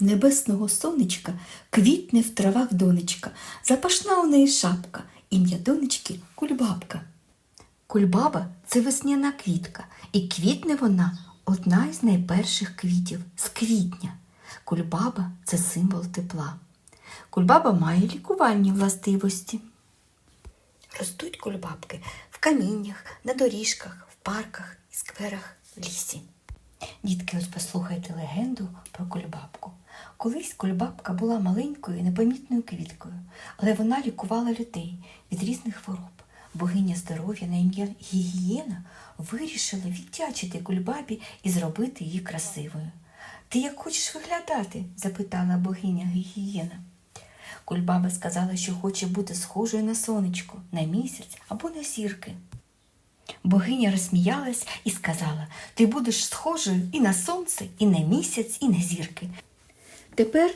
В небесного сонечка квітне в травах донечка, запашна у неї шапка, ім'я донечки кульбабка. Кульбаба це весняна квітка, і квітне вона одна із найперших квітів з квітня. Кульбаба це символ тепла. Кульбаба має лікувальні властивості. Ростуть кульбабки в каміннях, на доріжках, в парках і скверах в лісі. Дітки, ось послухайте легенду про кульбабку. Колись кульбабка була маленькою непомітною квіткою, але вона лікувала людей від різних хвороб. Богиня здоров'я на ім'я Гігієна вирішила віддячити кульбабі і зробити її красивою. Ти як хочеш виглядати? запитала богиня Гігієна. Кульбаба сказала, що хоче бути схожою на сонечко, на місяць або на зірки. Богиня розсміялась і сказала: Ти будеш схожою і на сонце, і на місяць, і на зірки. Тепер,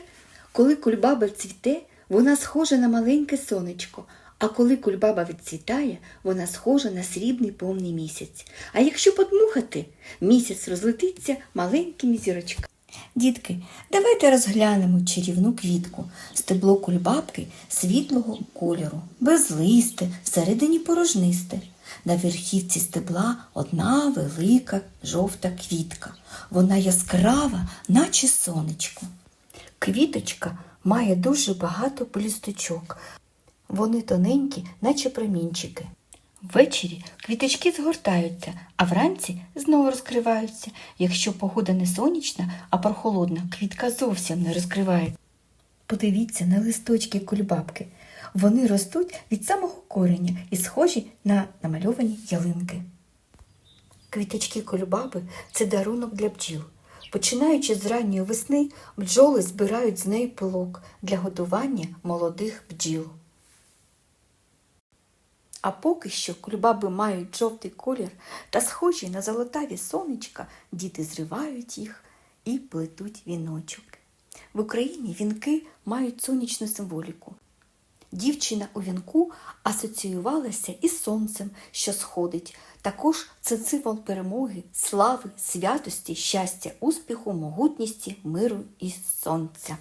коли кульбаба цвіте, вона схожа на маленьке сонечко, а коли кульбаба відцвітає, вона схожа на срібний повний місяць. А якщо подмухати, місяць розлетиться маленькими зірочками. Дітки, давайте розглянемо чарівну квітку. Стебло кульбабки світлого кольору, безлисте, всередині порожнисте. На верхівці стебла одна велика жовта квітка. Вона яскрава, наче сонечко. Квіточка має дуже багато блісточок. Вони тоненькі, наче промінчики. Ввечері квіточки згортаються, а вранці знову розкриваються. Якщо погода не сонячна, а прохолодна, квітка зовсім не розкривається. Подивіться на листочки кульбабки. Вони ростуть від самого кореня і схожі на намальовані ялинки. Квіточки кульбаби це дарунок для бджіл. Починаючи з ранньої весни, бджоли збирають з неї пилок для годування молодих бджіл. А поки що кульбаби мають жовтий колір та схожі на золотаві сонечка, діти зривають їх і плетуть віночок. В Україні вінки мають сонячну символіку. Дівчина у вінку асоціювалася із сонцем, що сходить. Також це символ перемоги, слави, святості, щастя, успіху, могутності, миру і сонця.